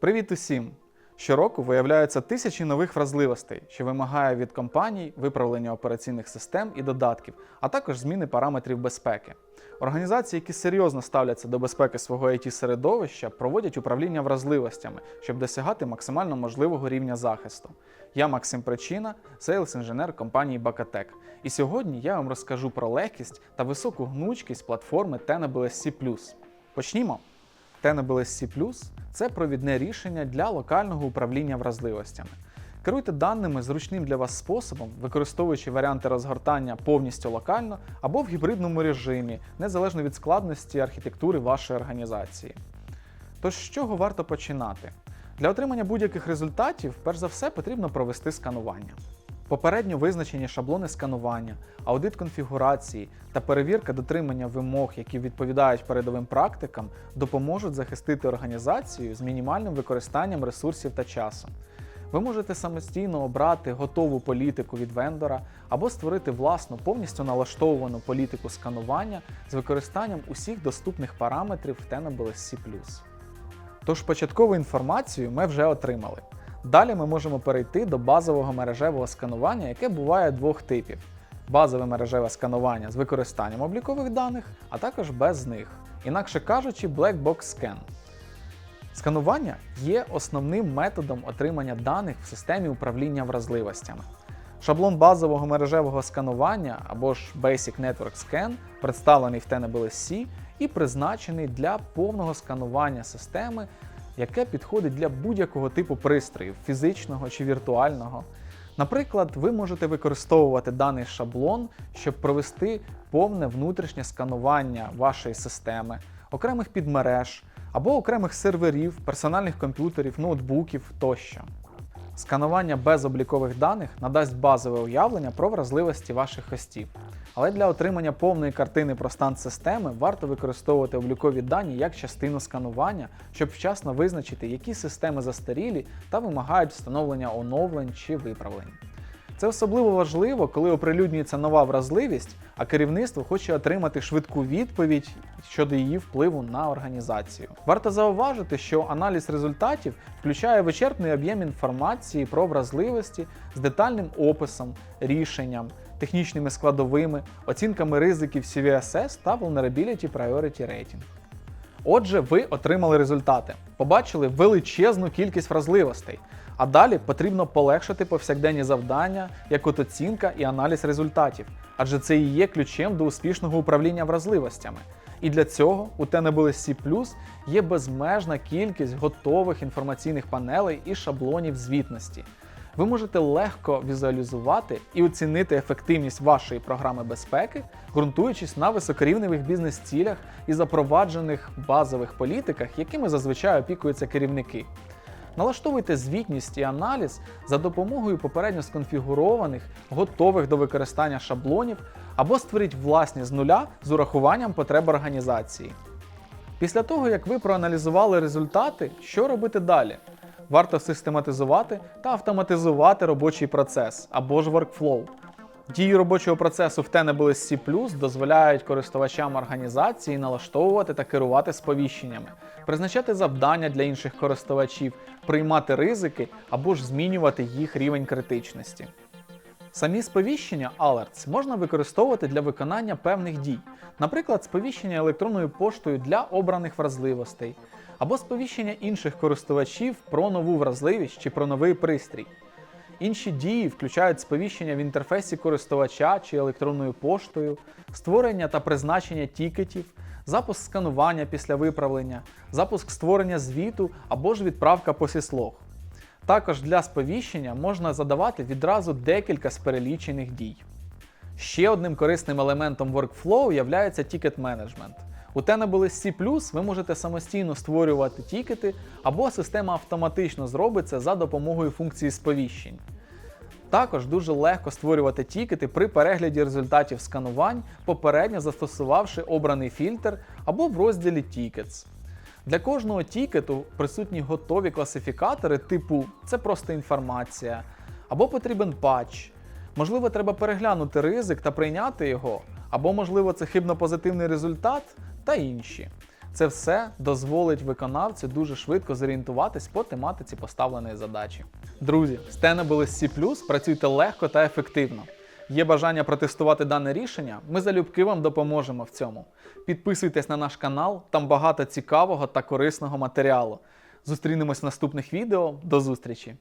Привіт усім! Щороку виявляються тисячі нових вразливостей, що вимагає від компаній виправлення операційних систем і додатків, а також зміни параметрів безпеки. Організації, які серйозно ставляться до безпеки свого it середовища, проводять управління вразливостями, щоб досягати максимально можливого рівня захисту. Я Максим Причина, сейлс-інженер компанії Bacatec. І сьогодні я вам розкажу про легкість та високу гнучкість платформи Tenable SC+. Почнімо! Tenable SC це провідне рішення для локального управління вразливостями. Керуйте даними зручним для вас способом, використовуючи варіанти розгортання повністю локально або в гібридному режимі, незалежно від складності архітектури вашої організації. Тож з чого варто починати? Для отримання будь-яких результатів, перш за все, потрібно провести сканування. Попередньо визначені шаблони сканування, аудит конфігурації та перевірка дотримання вимог, які відповідають передовим практикам, допоможуть захистити організацію з мінімальним використанням ресурсів та часу. Ви можете самостійно обрати готову політику від вендора або створити власну повністю налаштовану політику сканування з використанням усіх доступних параметрів в Tenable SC+. Тож початкову інформацію ми вже отримали. Далі ми можемо перейти до базового мережевого сканування, яке буває двох типів: базове мережеве сканування з використанням облікових даних, а також без них, інакше кажучи, Black Box Scan. Сканування є основним методом отримання даних в системі управління вразливостями. Шаблон базового мережевого сканування або ж Basic Network Scan представлений в Tenable SC і призначений для повного сканування системи, яке підходить для будь-якого типу пристроїв фізичного чи віртуального. Наприклад, ви можете використовувати даний шаблон, щоб провести повне внутрішнє сканування вашої системи, окремих підмереж або окремих серверів, персональних комп'ютерів, ноутбуків тощо. Сканування без облікових даних надасть базове уявлення про вразливості ваших хостів. Але для отримання повної картини про стан системи варто використовувати облікові дані як частину сканування, щоб вчасно визначити, які системи застарілі та вимагають встановлення оновлень чи виправлень. Це особливо важливо, коли оприлюднюється нова вразливість, а керівництво хоче отримати швидку відповідь щодо її впливу на організацію. Варто зауважити, що аналіз результатів включає вичерпний об'єм інформації про вразливості з детальним описом, рішенням, технічними складовими, оцінками ризиків CVSS та Vulnerability Priority Rating. Отже, ви отримали результати, побачили величезну кількість вразливостей. А далі потрібно полегшити повсякденні завдання, як от оцінка і аналіз результатів, адже це і є ключем до успішного управління вразливостями. І для цього у Tenable SC є безмежна кількість готових інформаційних панелей і шаблонів звітності. Ви можете легко візуалізувати і оцінити ефективність вашої програми безпеки, ґрунтуючись на високорівневих бізнес-цілях і запроваджених базових політиках, якими зазвичай опікуються керівники. Налаштовуйте звітність і аналіз за допомогою попередньо сконфігурованих, готових до використання шаблонів або створіть власні з нуля з урахуванням потреб організації. Після того, як ви проаналізували результати, що робити далі? Варто систематизувати та автоматизувати робочий процес або ж workflow. Дії робочого процесу в Tenable C дозволяють користувачам організації налаштовувати та керувати сповіщеннями, призначати завдання для інших користувачів, приймати ризики або ж змінювати їх рівень критичності. Самі сповіщення Alerts можна використовувати для виконання певних дій, наприклад, сповіщення електронною поштою для обраних вразливостей, або сповіщення інших користувачів про нову вразливість чи про новий пристрій. Інші дії включають сповіщення в інтерфейсі користувача чи електронною поштою, створення та призначення тікетів, запуск сканування після виправлення, запуск створення звіту або ж відправка по сіслог. Також для сповіщення можна задавати відразу декілька з перелічених дій. Ще одним корисним елементом workflow є Ticket Management. У Tenable SC ви можете самостійно створювати тікети, або система автоматично зробить це за допомогою функції сповіщень. Також дуже легко створювати тікети при перегляді результатів сканувань, попередньо застосувавши обраний фільтр або в розділі Tickets. Для кожного тікету присутні готові класифікатори типу це просто інформація, або потрібен патч. Можливо, треба переглянути ризик та прийняти його, або, можливо, це хибно позитивний результат та інші. Це все дозволить виконавцю дуже швидко зорієнтуватись по тематиці поставленої задачі. Друзі, з Tenable C++ працюйте легко та ефективно. Є бажання протестувати дане рішення, ми залюбки вам допоможемо в цьому. Підписуйтесь на наш канал, там багато цікавого та корисного матеріалу. Зустрінемось в наступних відео. До зустрічі!